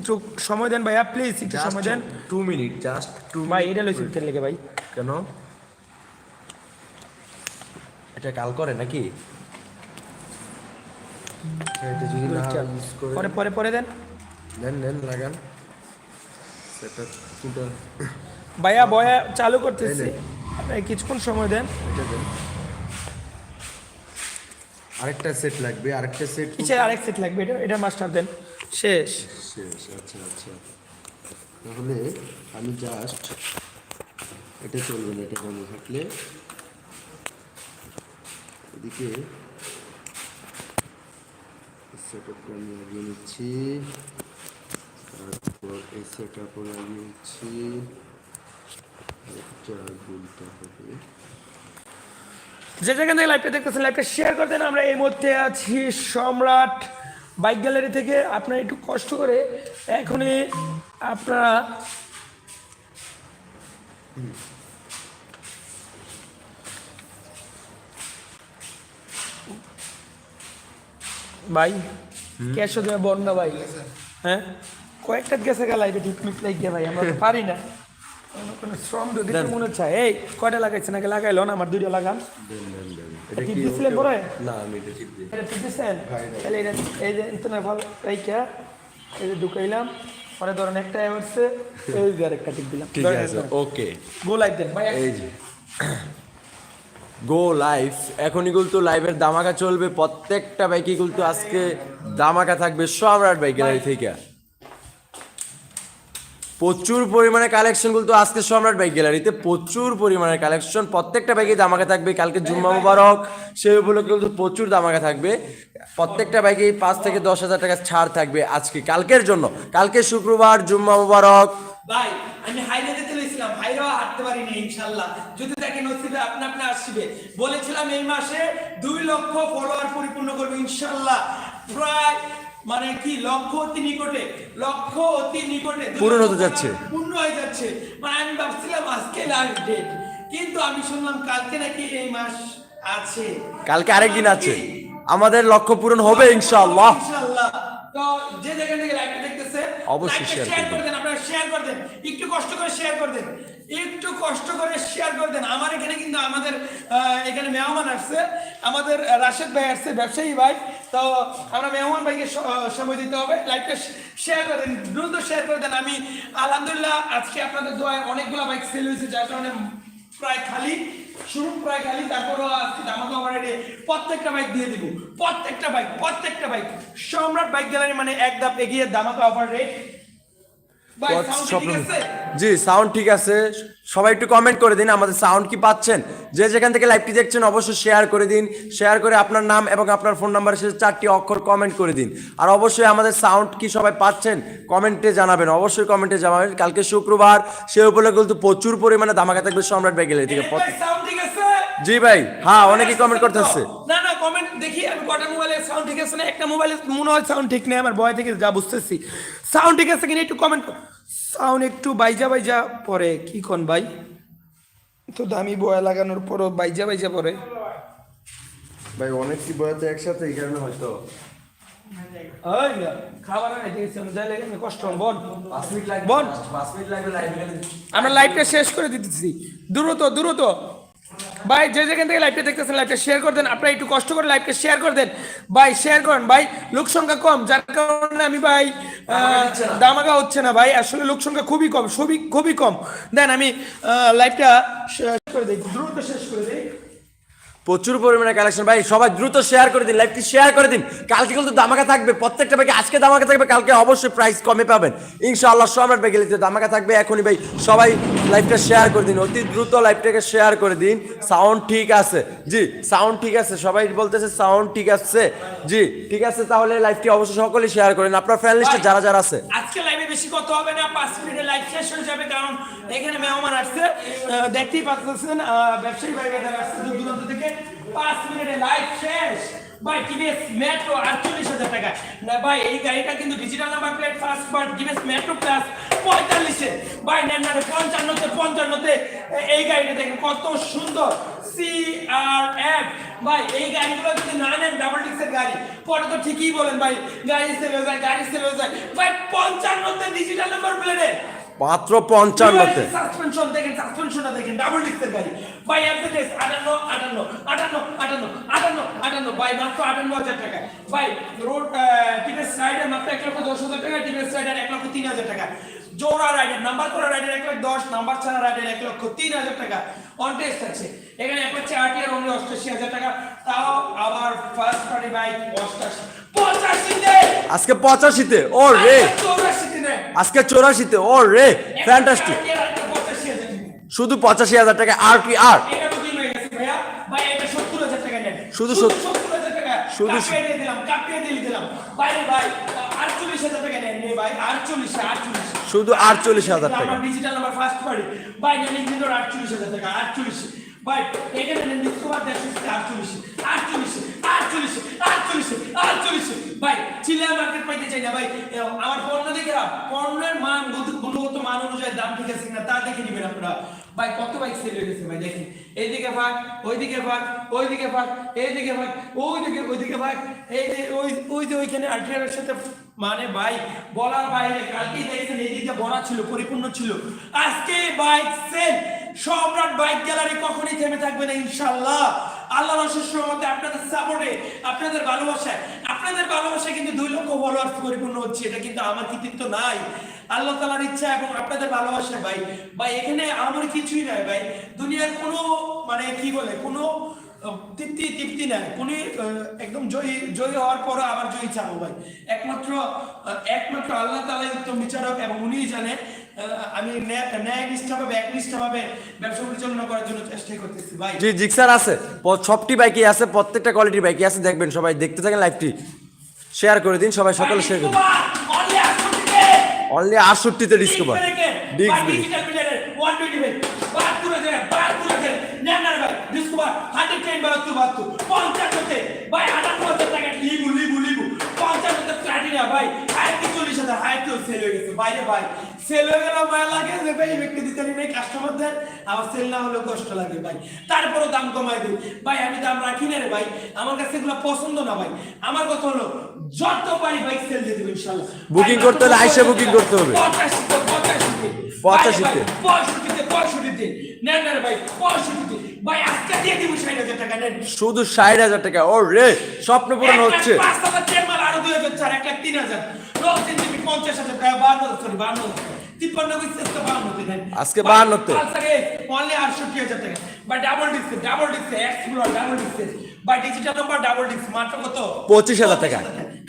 একটু সময় দেন ভাইয়া প্লিজ একটু সময় দেন। টু মিনিট জাস্ট টু ভাই এটা লইছি তেল লেগে ভাই। কেন? এটা কাল করে নাকি? এটা যদি না use করে পরে পরে পরে দেন। নেন নেন লাগান। সেটা ভাইয়া বয়া চালু করতেছি। কিছুক্ষণ সময় দেন। এটা দেন। আরেকটা সেট লাগবে আরেকটা সেট কিসের আরেক সেট লাগবে এটা এটা মাস্টার দেন। শেষ। শেষ আচ্ছা আচ্ছা। তাহলে আমি জাস্ট এটা চলবে না এটা বন্ধ থাকলে। এদিকে সেট আপ আমি লাগিয়ে নিচ্ছি। তারপর এই সেট আপও লাগিয়ে নিচ্ছি। হবে। যে যেখান থেকে লাইভটা দেখতেছেন লাইভটা শেয়ার করতেন আমরা এই মুহূর্তে আছি সম্রাট বাইক গ্যালারি থেকে আপনারা একটু কষ্ট করে এখনই আপনারা ভাই ক্যাশও দেওয়া বন্যা ভাই। হ্যাঁ? কয়েকটা গেছে গেল লাইভে ঠিক মিট লাগিয়ে ভাই আমরা পারি না। কোনো কোনো শ্রম যদি মনে হচ্ছে এই কয়টা লাগাইছে নাকি লাগাইলো না? আমার দুইটা লাগান। দেন দেন দেন এটা কি দিছিলেন পরে? না আমি এটা ঠিক দিই এটা ঠিক দিছেন তাহলে এটা এই যে ইন্টারনেট ভালো রাইকা এই যে ঢুকাইলাম পরে ধরেন একটা হচ্ছে এই যে আরেকটা টিক দিলাম। ঠিক আছে ওকে গো লাইক দেন ভাই। এই যে। গো লাইভ এখনই কিন্তু লাইভের দামাকা চলবে। প্রত্যেকটা বাইকে কিন্তু আজকে দামাকা থাকবে। সম্রাট বাইক গ্যালারি থেকে। প্রচুর পরিমাণে কালেকশন বলতো আজকে সম্রাট বাইক গ্যালারিতে প্রচুর পরিমাণে কালেকশন প্রত্যেকটা বাইকে দামাকা থাকবে, কালকে জুম্মা মুবারক, সেই উপলক্ষে কিন্তু প্রচুর দামাকা থাকবে। প্রত্যেকটা বাইকে পাঁচ থেকে দশ হাজার টাকা ছাড় থাকবে আজকে, কালকের জন্য। কালকে শুক্রবার, জুম্মা মুবারক। ভাই, আমি হাইরে যেতে হাঁটতে পারিনি, ইনশাল্লাহ। যদি আপনি আপনি বলেছিলাম এই মাসে দুই লক্ষ ফলোয়ার পরিপূর্ণ করব, ইনশাল্লাহ। প্রায় মানে কি? লক্ষ অতি নিকটে। লক্ষ অতি নিকটে। পূরণ হতে যাচ্ছে। পূর্ণ হয়ে যাচ্ছে। মানে আমি ভাবছিলাম আজকে লাস্ট ডেট কিন্তু আমি শুনলাম কালকে নাকি এই মাস আছে। কালকে আরেকদিন আছে। আমাদের লক্ষ্য পূরণ হবে ইনশাআল্লাহ। ইনশাআল্লাহ। তো যে যেখান থেকে লাইভটা দেখতেছে অবশ্যই শেয়ার করে দেন আপনারা শেয়ার করে দেন। একটু কষ্ট করে শেয়ার করে দেন। একটু কষ্ট করে শেয়ার করে দেন। আমার এখানে কিন্তু আমাদের এখানে মেহমান আসছে। আমাদের রাশেদ ভাই আসছে, ব্যবসায়ী ভাই। তো আমরা মেহমান ভাইকে সময় দিতে হবে। লাইভটা শেয়ার করে দেন, দ্রুত শেয়ার করে দেন। আমি আলহামদুলিল্লাহ আজকে আপনাদের দোয়ায় অনেকগুলো বাইক সেল হয়েছে, যার কারণে প্রায় খালি, শুরু প্রায় খালি। তারপরও আজকে দামাকা অফারে প্রত্যেকটা বাইক দিয়ে দিব। প্রত্যেকটা বাইক প্রত্যেকটা বাইক সম্রাট বাইক গ্যালারি মানে এক ধাপ এগিয়ে দামাকা অফার রেট ভাই পথ sound স্বপ্ন ঠিক আছে জি সাউন্ড ঠিক আছে। সবাই একটু কমেন্ট করে দিন আমাদের সাউন্ড কি পাচ্ছেন? যে যেখান থেকে লাইভটি দেখছেন অবশ্যই শেয়ার করে দিন। শেয়ার করে আপনার নাম এবং আপনার ফোন নাম্বারের সাথে চারটি অক্ষর কমেন্ট করে দিন। আর অবশ্যই আমাদের সাউন্ড কি সবাই পাচ্ছেন কমেন্টে জানাবেন। অবশ্যই কমেন্টে জানাবেন। কালকে শুক্রবার সে উপলক্ষে কিন্তু প্রচুর পরিমাণে দামাকা থাকবে সম্রাট ব্যাগেলের থেকে জি ভাই হ্যাঁ অনেকেই কমেন্ট করতেছে। কমেন্ট দেখি আমি কটা মোবাইলে সাউন্ড ঠিক আছে না? একটা মোবাইলে মনে হয় সাউন্ড ঠিক নেই আমার বয় থেকে যা বুঝতেছি। সাউন্ড ঠিক আছে কিনা একটু কমেন্ট সাউন্ড একটু বাইজা বাইজা পরে কি কোন ভাই? তো দামি বয় লাগানোর পরও বাইজা বাইজা পরে। ভাই অনেক কি বয়াতে একসাথে এই কারণে হয়তো। আমরা লাইভটা শেষ করে দিতেছি। দ্রুত দ্রুত। ভাই যে যেখান থেকে লাইভটা দেখতেছেন লাইভটা শেয়ার করে দেন। আপনারা একটু কষ্ট করে লাইভটা শেয়ার করে দেন। ভাই শেয়ার করেন। ভাই লোক সংখ্যা কম। যার কারণে আমি ভাই দামাগা হচ্ছে না। ভাই। আসলে লোক সংখ্যা খুবই কম খুবই খুবই কম। দেন আমি লাইভটা শেষ করে দিই। দ্রুত শেষ করে দিই। প্রচুর পরিমাণে কালেকশন ভাই সবাই দ্রুত শেয়ার করে দিন লাইভটি শেয়ার করে দিন। কালকে কিন্তু দামাকা থাকবে প্রত্যেকটা বাইকে আজকে দামাকা থাকবে কালকে অবশ্যই প্রাইস কমে পাবেন। ইনশাআল্লাহ সম্রাট লিখতে দামাকা থাকবে এখনই ভাই সবাই লাইভটা শেয়ার করে দিন। অতি দ্রুত লাইভটাকে শেয়ার করে দিন। সাউন্ড ঠিক আছে। জি সাউন্ড ঠিক আছে। সবাই বলতেছে সাউন্ড ঠিক আছে। জি ঠিক আছে তাহলে লাইভটি অবশ্যই সকলেই শেয়ার করেন। আপনার ফ্যান লিস্টে যারা যারা আছে। আজকে লাইভে বেশি কথা হবে না পাঁচ মিনিটে লাইভ শেষ হয়ে যাবে কারণ এখানে মেহমান আসছে দেখতেই পাচ্ছেন ব্যবসায়ী ভাই যারা আসছে দূর দূরান্ত থেকে। পাঁচ মিনিটে লাইভ শেষ। ভাই টিভিএস মেট্রো আটচল্লিশ হাজার টাকা। না, ভাই, এই গাড়িটা কিন্তু digital number plate first part TVS Metro plus পঁয়তাল্লিশে। ভাই, নেন পঞ্চান্নতে পঞ্চান্নতে। এই গাড়িটা দেখেন কত সুন্দর। সি আর এফ ভাই, এই গাড়িগুলো যদি না নেন ডাবল ডিক্সের গাড়ি। পরে তো ঠিকই বলেন ভাই, গাড়ি সেল হয়ে যায়, গাড়ি সেল হয়ে যায়। ভাই পঞ্চান্ন ডিজিটাল নাম্বার প্লেটে মাত্র পঞ্চান্নতে সাসপেনশন দেখেন সাসপেনশনটা দেখেন ডাবল ডিস্কের গাড়ি। বাই এফজেডএস আটান্ন আটান্ন আটান্ন আটান্ন আটান্ন আটান্ন বাই মাত্র আটান্ন হাজার টাকা। বাই রোড টিভিএস রাইডার মাত্র এক লক্ষ দশ হাজার টাকা টিভিএস রাইডার এক লক্ষ তিন হাজার টাকা। জোড়া রাইডার নাম্বার করা রাইডার এক লাখ দশ নাম্বার ছাড়া রাইডার এক লক্ষ তিন হাজার টাকা। অন টেস্ট আছে। এখানে এক হচ্ছে আটিয়ার অনলি অষ্টাশি হাজার টাকা। তাও আবার ফার্স্ট পার্টি বাইক আজকে পঁচাশিতে ও রে আজকে চৌরাশিতে ও রে ফ্যান্টাস্টিক শুধু পঁচাশি হাজার টাকা আর কি আর? শুধু শুধু শুধু আটচল্লিশ হাজার টাকা নেন নে ভাই আটচল্লিশ আটচল্লিশ। শুধু 48,000 টাকা। আমার ডিজিটাল নাম্বার ফার্স্ট পার্টি ভাই আটচল্লিশ হাজার টাকা ভাই এখানে আটচল্লিশ। আটচল্লিশ আটচল্লিশ আটচল্লিশ। চাই না ভাই। আমার পণ্য দেখে না, পণ্যের মান গুণগত মান অনুযায়ী দাম ঠিক আছে কিনা তা দেখে নিবেন আপনারা। ভাই কত বাইক সেল হয়ে গেছে ভাই দেখেন। এইদিকে ভাগ ওইদিকে ভাগ ওইদিকে ভাগ এইদিকে ভাগ ওইদিকে ওইদিকে ভাগ। এই যে ওই ওই যে ওইখানে আল্ট্রার সাথে মানে ভাই বলার বাইরে কালকেই দেখছেন এইদিকে ভরা ছিল পরিপূর্ণ ছিল। আজকে bike sale Samrat bike gallery কখনই থেমে থাকবে না ইনশাল্লাহ আল্লাহ রসের মধ্যে আপনাদের সাপোর্টে আপনাদের ভালোবাসায় আপনাদের ভালোবাসায় কিন্তু দুই লক্ষ ফলোয়ার্স পরিপূর্ণ হচ্ছে, এটা কিন্তু আমার কৃতিত্ব নাই। আল্লাহ তালার ইচ্ছা এবং আপনাদের ভালোবাসা ভাই। ভাই, এখানে আমার কিছুই নাই, ভাই। দুনিয়ার কোনো মানে কি বলে, কোনো তৃপ্তি তৃপ্তি নাই। উনি একদম জয়ী জয়ী হওয়ার পরও আবার জয়ী চাবো, ভাই। একমাত্র একমাত্র আল্লাহ তালাই উত্তম বিচারক এবং উনিই জানেন আমি ন্যায় নিষ্ঠাভাবে একনিষ্ঠাভাবে ব্যবসা পরিচালনা করার জন্য চেষ্টা করতেছি ভাই। জি জিক্সার আছে। সবটি বাইকই আছে প্রত্যেকটা কোয়ালিটির বাইকই আছে দেখবেন সবাই দেখতে থাকেন লাইভটি শেয়ার করে দিন সবাই সকালে শেয়ার করে দিন। অনলি আটষট্টিতে ডিসকভার ডিস্ক ব্রেক ডিজিটাল মিটারের 120 বাহাত্তর হাজার বাহাত্তর হাজার নেনার ভাই ডিসকভার হান্ড্রেড টেন বাহাত্তর বাহাত্তর। পঞ্চান্নতে ভাই আটান্ন হাজার টাকা। লিবু লিবু লিবু। পঞ্চান্নতে প্লাটিনা ভাই। হায়াতি চল্লিশ হাজার হায়াতি সেল হয়ে গেছে। বাইরে ভাই। সেল হয়ে গেল মায়া লাগে যে ভাই ব্যক্তি দিতে নেই কাস্টমারদের আমার সেল না হলেও কষ্ট লাগে ভাই। তারপরও দাম কমাই দিই। ভাই আমি দাম রাখি না রে ভাই। আমার কাছে এগুলো পছন্দ না ভাই। আমার কথা হলো যত পারি বাইক সেল দিয়ে দেবো ইনশাল্লাহ। Booking করতে হলে আইসা booking করতে হবে। পঁচাশিতে পঁচাশিতে। পঁয়ষট্টিতে পঁয়ষট্টিতে। নেন না ভাই পঁয়ষট্টিতে। ভাই আজকে দিয়ে দিব ষাট হাজার টাকা নেন। শুধু ষাট হাজার টাকা। ও রে স্বপ্ন পূরণ হচ্ছে। পাঁচ হাজার চেয়ার মাল আরও দুই হাজার চার এক লাখ তিন হাজার। পঞ্চাশ হাজার টাকা বান্ন সরি বান্ন। তিপ্পান্ন বিশ বান্নতে দেন আজকে 52 তে। অনলি আটষট্টি হাজার টাকা। বা double disc double disc explore double disc বা ডিজিটাল নাম্বার ডাবল ডিস্ক মাত্র কত? 25,000 টাকা।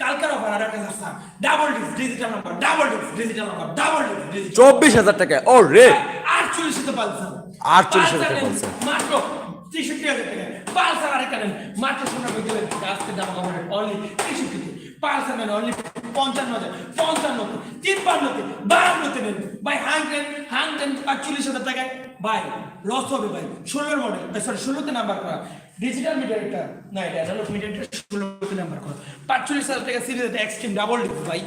কালকের অফার আর একটা double disc digital number double disc digital number double disc চব্বিশ হাজার টাকা। ও রে আটচল্লিশ তো পালসার 48 টাকা পালসার। মাত্র তেষট্টি হাজার টাকা পালসার আরেকটা নেন মাত্র সোনার বই দিলেন আজকে দাম কমানো অনলি তেষট্টিতে। পালসার নেন অনলি পঞ্চান্ন হাজার পঞ্চান্নতে তিপ্পান্নতে বাহান্নতে নেন ভাই হান্ড্রেড হান্ড্রেড আটচল্লিশ হাজার টাকায় ভাই লস হবে ভাই। ষোলোর মডেল সরি ষোলোতে নাম্বার করা। ডিজিটাল মিটারটা না এটা অ্যানালগ মিটারটা ষোলোতে নাম্বার করা। পাঁচচল্লিশ হাজার টাকা সিরিজ এটা এক্সট্রিম ডাবল ডিস্ক ভাই।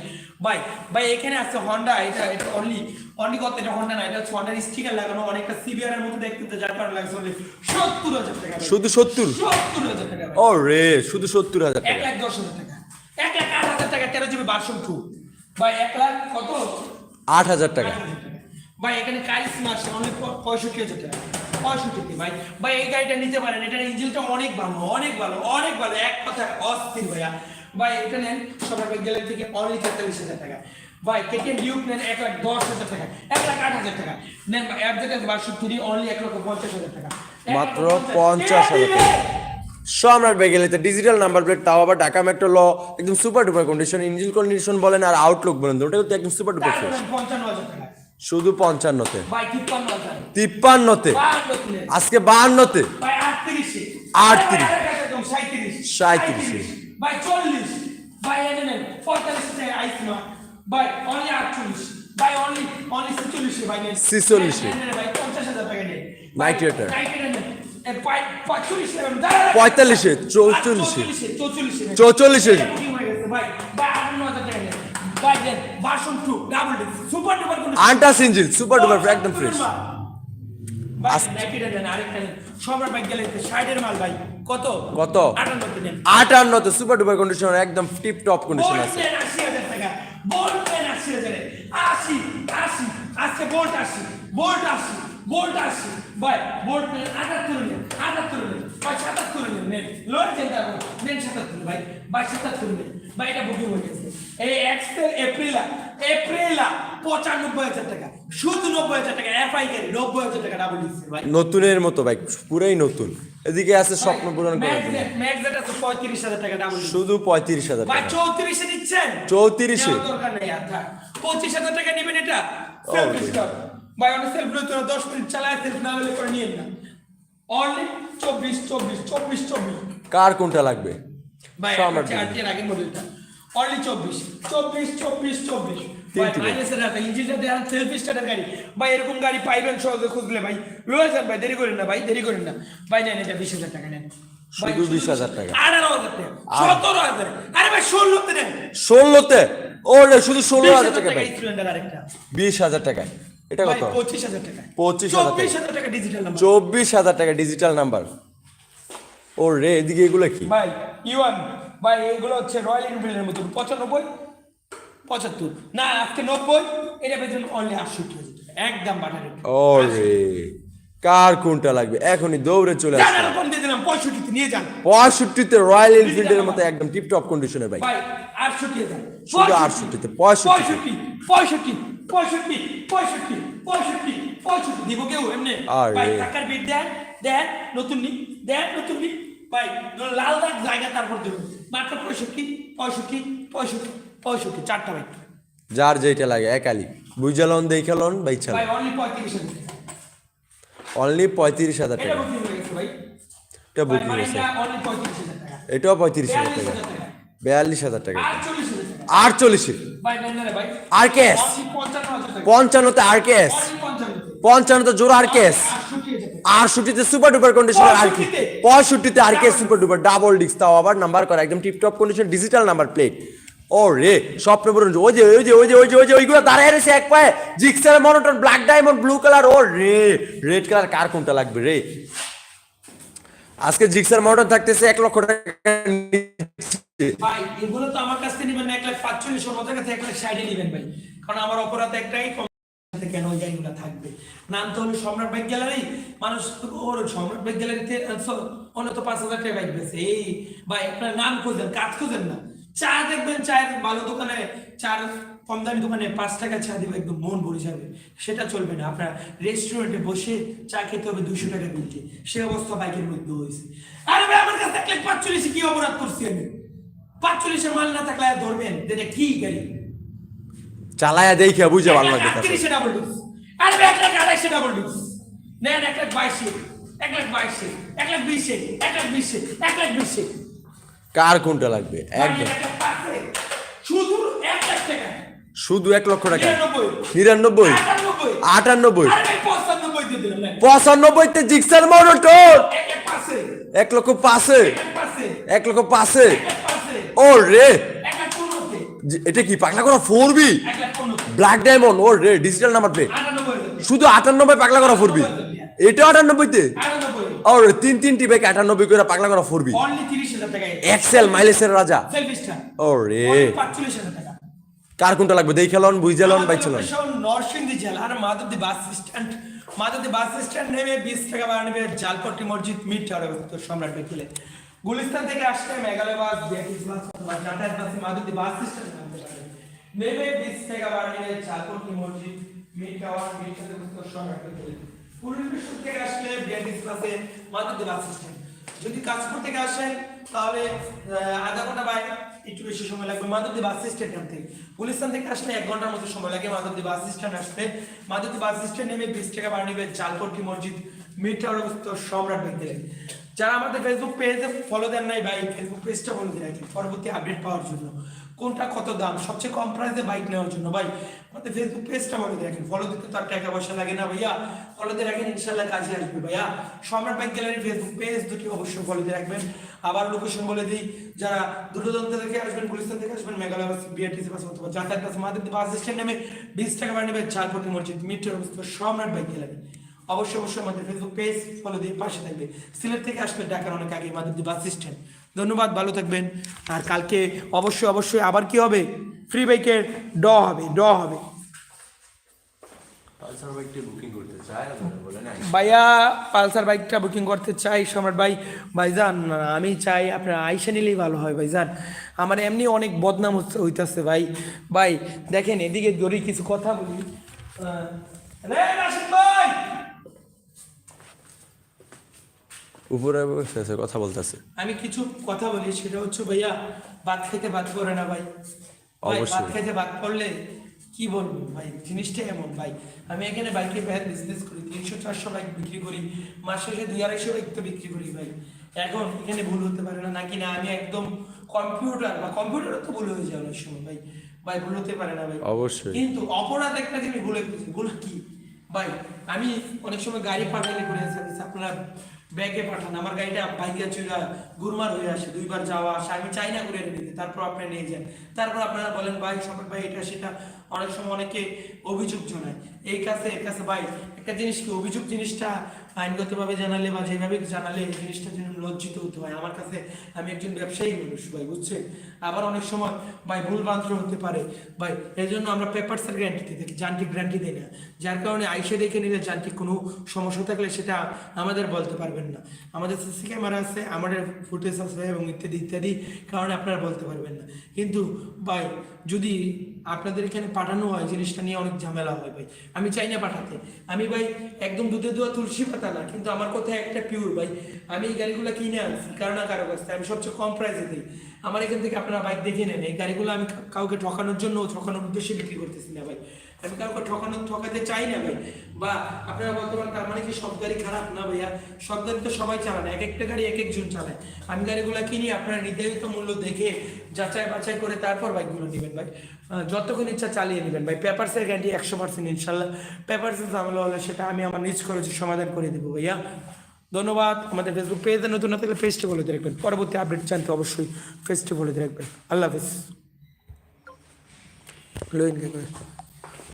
ভাই ভাই এখানে আছে হন্ডা এটা এটা অনলি অনলি কত? এটা হন্ডা না এটা হচ্ছে হন্ডার স্টিকার লাগানো অনেকটা সিবিআর এর মতো দেখতে যার কারণে লাগছে only সত্তর হাজার টাকা শুধু সত্তর? সত্তর হাজার টাকা। ও রে শুধু সত্তর হাজার এক টাকা। লাখ দশ হাজার টাকা এক লাখ আট হাজার টাকা তেরো জিবি বারশো টু ভাই এক লাখ কত? আট হাজার টাকা। ভাই এখানে কাইস মাস অনেক পঁয়ষট্টি হাজার টাকা। পঁয়ষট্টি ভাই। ভাই এই গাড়িটা নিতে পারেন। এটার ইঞ্জিনটা অনেক ভালো অনেক ভালো অনেক ভালো। এক কথা অস্থির ভাইয়া। ভাই এটা নেন সবার গেলের থেকে অনলি তেতাল্লিশ হাজার টাকা। ভাই কেকে ডিউক নেন এক লাখ দশ হাজার টাকা এক লাখ আট হাজার টাকা। নেন ভাই অ্যাপজেটের বাষট্টি অনলি এক লক্ষ পঞ্চাশ হাজার টাকা। মাত্র পঞ্চাশ। হাজার টাকা। সম্রাট বেগেলিতে ডিজিটাল নাম্বার প্লেট তাও আবার ঢাকা মেট্রো ল একদম super duper condition engine condition বলেন আর আউটলুক বলেন ওটা কিন্তু একদম সুপার ডুপার ফ্রেশ শুধু পঞ্চান্নতে। তিপ্পান্নতে। আজকে বাহান্নতে। আটত্রিশে। সাঁত্রিশ ছেচল্লিশে নাইট্রেটার। পঁয়তাল্লিশে চৌচল্লিশে। চৌচল্লিশে, আন্টাস ইঞ্জিন সুপার ডুপার একদম ফ্রেশ কত? আটান্নতে সুপার ডুপার কন্ডিশন একদম টিপ টপ কন্ডিশন আছে। বোল্ট আসি বোল্ট আসি বোল্ট আসি ভাই বোল্ট নেন আটাত্তর নেন আটাত্তর নেন ভাই সাতাত্তর নেন নেন। লোয়ার চিন্তা করুন নেন সাতাত্তর ভাই। ভাই সাতাত্তর নেন ভাই এটা বুকিং হয়ে গেছে। এই এক্সেল এপ্রিলা এপ্রিলা পঁচানব্বই হাজার টাকা শুধু নব্বই হাজার টাকা এফআই গাড়ি নব্বই হাজার টাকা ডাবল ভাই। নতুনের মতো ভাই পুরাই নতুন। এদিকে আছে স্বপ্ন পূরণ করার জন্য। ম্যাক্স এটা তো পঁয়ত্রিশ হাজার টাকা ডাবল শুধু পঁয়ত্রিশ হাজার ভাই টাকা। চৌত্রিশে দিচ্ছেন। 34 এ? দরকার নেই আর থাক। পঁচিশ হাজার টাকা নেবেন এটা? সেলফ স্টক ভাই অনেক সেলফ দশ মিনিট চালায় সেলফ না হলে করে নিয়েন না। অনলি চব্বিশ চব্বিশ চব্বিশ চব্বিশ। কার কোনটা লাগবে? ভাই আগের মডেলটা অনলি চব্বিশ চব্বিশ চব্বিশ চব্বিশ। ভাই এরকম গাড়ি পাইবেন সহজে খুঁজলে ভাই। ভাই দেরি করেন না ভাই দেরি করেন না। ভাই নেন এটা বিশ হাজার টাকা নেন। ভাই, শুধু 20,000 টাকা। আঠারো হাজার টাকা সতেরো হাজার। আরে ভাই ষোলোতে নেন। ষোলোতে? শুধু ষোলো হাজার টাকা বিশ হাজার টাকায়। এটা কত? পঁচিশ হাজার টাকা। 25,000 টাকা। চব্বিশ হাজার টাকা ডিজিটাল নাম্বার চব্বিশ হাজার টাকা ডিজিটাল নাম্বার ও রে এদিকে এগুলো কি? ভাই ইউয়ান ভাই এগুলো হচ্ছে রয়্যাল এনফিল্ডের মতো। পঁচানব্বই পঁচাত্তর। না আজকে নব্বই এটা পেয়েছেন অনলি আটষট্টি হাজার টাকা। একদম বাটার ও রে কার কোনটা লাগবে? এখনই দৌড়ে চলে আসবে পঁয়ষট্টিতে নিয়ে যান। পঁয়ষট্টিতে রয়্যাল এনফিল্ডের মতো একদম টিপটপ কন্ডিশনে ভাই। ভাই আটষট্টি হাজার শুধু 68 তে, পঁয়ষট্টি পঁয়ষট্টি পঁয়ষট্টি পঁয়ষট্টি পঁয়ষট্টি পঁয়ষট্টি। দিব কেউ এমনি। টাকার বিট দেন দেন নতুন নি দেন নতুন নি ভাই লাল দাগ জায়গা তারপর দেবেন মাত্র পঁয়ষট্টি পঁয়ষট্টি পঁয়ষট্টি পঁয়ষট্টি চারটা ভাই যার যেটা লাগে একালি। বুঝালন দেখালন ছাড়া ভাই অনলি পঁয়ত্রিশ অনলি পঁয়ত্রিশ হাজার টাকা। এটা বুকিং মানে হয়েছে। এটাও পঁয়ত্রিশ হাজার টাকা। বিয়াল্লিশ হাজার টাকা আটচল্লিশ হাজার টাকা। আটচল্লিশে ভাই নেন না রে ভাই পঞ্চান্ন হাজার টাকা। পঞ্চান্নতে আরকেএস অনলি পঞ্চান্নতে। আরকেএস আটষট্টি হাজার আটষট্টিতে সুপার ডুপার কন্ডিশনের আর কি পঁয়ষট্টিতে। আর কে সুপার ডুপার ডাবল ডিস্ক তাও আবার নাম্বার করা একদম tiptop condition digital number plate ও রে স্বপ্ন ওই যে ওই যে ওই যে ওই যে ওই যে, ওইগুলো দাঁড়ায় রয়েছে এক পায়ে। Gixxer monotone black diamond blue colour ও রে রেড কালার কার কোনটা লাগবে রে? আজকে জিক্সার মনোটন থাকতেছে এক লক্ষ টাকা। ভাই, এগুলো তো আমার কাছ থেকে নেবেন এক লাখ পাঁচচল্লিশ ওনাদের কাছে ভাই। কারণ আমার অপরাধ একটাই কেন ওই গাড়িগুলো থাকবে? নাম তো হলো সম্রাট বাইক গ্যালারি। মানুষ ওর সম্রাট বাইক গ্যালারিতে অন্য তো পাঁচ হাজার টাকা বাইক এই, ভাই, আপনার নাম খুঁজেন, কাজ খুঁজেন না। চা দেখবেন চায়ের ভালো দোকানে চার কম দামি দোকানে পাঁচ টাকা চা দিবে একদম মন ভরে যাবে। সেটা চলবে না। আপনার রেস্টুরেন্টে বসে চা খেতে হবে দুশো টাকা বিলতে সে অবস্থা বাইকের মধ্যে হয়েছে। আরে ভাই আমার কাছে এক লাখ পাঁচচল্লিশে কি অপরাধ করছি আমি? পাঁচচল্লিশের মাল না থাকলে ধরবেন? যেটা কি গাড়ি? চালায়া দেখে বুঝে ভালো লাগে। ডাবল আরে ভাই, এক লাখ আড়াইশে ডাবল ডিক্স নেন এক লাখ বাইশে। এক লাখ বাইশে। এক লাখ বিশে। এক লাখ বিশে। এক লাখ বিশে। কার কোনটা লাগবে? একদম শুধু এক লক্ষ টাকা? নিরানব্বই। আটানব্বই। পঁচানব্বইতে জিক্সার মনোটন এক এক লক্ষ পাঁচে এক লক্ষ পাঁচে এক ও রে এটা কি পাগলা করা ফোর বি ব্ল্যাক ডায়মন্ড ও রে ডিজিটাল নাম্বার প্লেট। শুধু আটানব্বই পাগলা করা ফোর বি এটা আটানব্বইতে? আটানব্বই। ও রে তিন তিনটি বাইক আটানব্বই করে পাগলা করা ফোর বি এক্সেল মাইলেসের রাজা। সেলফ স্টার ও রে পাঁচচল্লিশ হাজার টাকা। কার কোনটা লাগবে? দেখালন বুঝালন বাইচালন নরসিংদী জেলার Madhabdi bus stand. Madhabdi bus stand নেমে বিশ টাকা ভাড়া নেবে জালপট্টি মসজিদ মিট টাওয়ারে অবস্থিত সম্রাট বেকিলে। গুলিস্তান থেকে আসলে মেঘালয় বাস বাস যাতায়াত বাসে মাধবদী বাস স্ট্যান্ডে নামতে পারে। নেমে বিশ টাকা ভাড়া নেবে জালপট্টি মসজিদ মিট টাওয়ার মিট টাওয়ারে অবস্থিত সম্রাট বেকিলে। পূর্বীশ্বর থেকে আসলে বাসে মাধবদী বাস স্ট্যান্ড। যদি কাজপুর থেকে আসেন তাহলে আধা ঘণ্টা বাইরে একটু বেশি সময় লাগবে মাধবদী বাস স্ট্যান্ড থেকে। গুলিস্তান থেকে আসলে এক ঘণ্টার মতো সময় লাগে মাধবদী বাস স্ট্যান্ড আসতে। মাধবদী বাস স্ট্যান্ড নেমে বিশ টাকা বাড়ি নেবে জালকটি মসজিদ মিড অবস্থিত সম্রাট বিদ্যালয় যারা আমাদের ফেসবুক পেজে ফলো দেন নাই ভাই ফেসবুক পেজটা ফলো দিয়ে পরবর্তী আপডেট পাওয়ার জন্য। কোনটা কত দাম? সবচেয়ে কম প্রাইসে বাইক নেওয়ার জন্য। ভাই, আমাদের ফেসবুক পেজটা ফলো দিয়ে রাখেন ফলো দিতে তার টাকা পয়সা লাগে না ভাইয়া। ফলো দিয়ে রাখেন ইনশাল্লাহ কাজে আসবে ভাইয়া। সম্রাট বাইক গ্যালারি ফেসবুক পেজ দুটি অবশ্যই ফলো দিয়ে রাখবেন। আবার লোকেশন বলে দিই, যারা দুটো থেকে আসবেন, গুলিস্তান থেকে আসবেন, মেঘালয় বাস বিআরটিসি বাস অথবা যাতায়াত বাস আমাদের বাস স্ট্যান্ড নেমে বিশ টাকা ভাড়া নেবে চারপতি মসজিদ মিটার অবস্থিত সম্রাট বাইক গ্যালারি অবশ্যই অবশ্যই আমাদের ফেসবুক পেজ ফলো দিয়ে পাশে থাকবে। সিলেট থেকে আসবে ঢাকার অনেক আগে মাধবদী বাস স্ট্যান্ড। ধন্যবাদ ভালো থাকবেন। আর কালকে অবশ্যই অবশ্যই আবার কি হবে? ফ্রি বাইকের ড হবে ড হবে। ভাইয়া পালসার বাইকটা বুকিং করতে চাই সম্রাট ভাই। ভাইজান আমি চাই আপনার আইসা নিলেই ভালো হয় ভাইজান। আমার এমনি অনেক বদনাম হচ্ছে- হইতাছে ভাই। ভাই দেখেন এদিকে ধরি কিছু কথা বলি। ভাই! উপরে আছে, কথা বলতেছে। আমি কিছু কথা বলি সেটা হচ্ছে ভাইয়া ভাত খেতে ভাত করে না ভাই। ভাত খেতে ভাত করলে কি বলব ভাই? জিনিসটা এমন ভাই আমি এখানে বাইকে বিজনেস করি তিনশো চারশো বাইক বিক্রি করি মাস শেষে দুই আড়াইশো বাইক তো বিক্রি করি ভাই। এখন এখানে ভুল হতে পারে না নাকি না আমি একদম কম্পিউটার বা কম্পিউটারও তো ভুল হয়ে যায় অনেক সময় ভাই। ভাই ভুল হতে পারে না ভাই। অবশ্যই। কিন্তু অপরাধ একটা জিনিস ভুলে গেছি ভুল কি? ভাই আমি অনেক সময় গাড়ি পাঠালে করে আপনারা ব্যাগে পাঠান। আমার গাড়িটা ভাইয়া চলে গুরমার হয়ে আসে। দুইবার যাওয়া আসা। আমি চাই না করে নিতে। তারপর আপনি নিয়ে যান। তারপর আপনারা বলেন, ভাই সম্রাট ভাই, এটা, সেটা। অনেক সময় অনেকে অভিযোগ জানায়। এই কাছে এর কাছে ভাই, একটা জিনিস কি? অভিযোগ জিনিসটা আইনগতভাবে জানালে বা যেভাবে জানালে এই জিনিসটা যেন লজ্জিত হতে হয়। আমার কাছে আমি একজন ব্যবসায়ী মানুষ, ভাই, বুঝছেন? আবার অনেক সময়, ভাই, ভুল বান্ত্র হতে পারে। ভাই এই জন্য আমরা পেপারসের গ্যারান্টি থাকি যান্ত্রিক গ্যারান্টি দিই না। যার কারণে আইসে দেখে নিলে যান্ত্রিক কোনো সমস্যা থাকলে সেটা আমাদের বলতে পারবেন না। আমাদের সিসি ক্যামেরা আছে, আমাদের ফুটেজ আছে এবং ইত্যাদি ইত্যাদি কারণে আপনারা বলতে পারবেন না। কিন্তু, ভাই, যদি আপনাদের এখানে পাঠানো হয়, জিনিসটা নিয়ে অনেক ঝামেলা হয়, ভাই। আমি চাই না পাঠাতে। আমি, ভাই, একদম দুধে দোয়া তুলসী পাতা না, কিন্তু আমার কথা একটা পিওর ভাই, আমি এই গাড়িগুলো কিনে আনছি, কারণ কারও কাছ আমি সবচেয়ে কম প্রাইসে দিই। আমার এখান থেকে আপনারা বাইক দেখে নেন। এই গাড়িগুলো আমি কাউকে ঠকানোর জন্য ঠকানোর উদ্দেশ্যে বিক্রি করতেছি না ভাই। আমি কাউকে ঠকানো ঠকাতে চাই না ভাই। বা আপনারা বলতে পারেন তার মানে কি সব গাড়ি খারাপ না ভাইয়া? সব গাড়ি তো সবাই চালায় না এক একটা গাড়ি এক একজন চালায়। আমি গাড়িগুলো কিনি, আপনারা নির্ধারিত মূল্য দেখে যাচাই বাছাই করে তারপর বাইকগুলো নেবেন ভাই। যতক্ষণ ইচ্ছা চালিয়ে নেবেন ভাই। পেপারসের গ্যারান্টি একশো পার্সেন্ট ইনশাল্লাহ। পেপারসের ঝামেলা হলে সেটা আমি আমার নিজ খরচে সমাধান করে দেবো ভাইয়া। ধন্যবাদ। আমাদের ফেসবুক পেজে নতুন না থাকলে পেজটি বলে রাখবেন পরবর্তী আপডেট জানতে অবশ্যই পেজটি বলে রাখবেন আল্লাহ হাফিজ।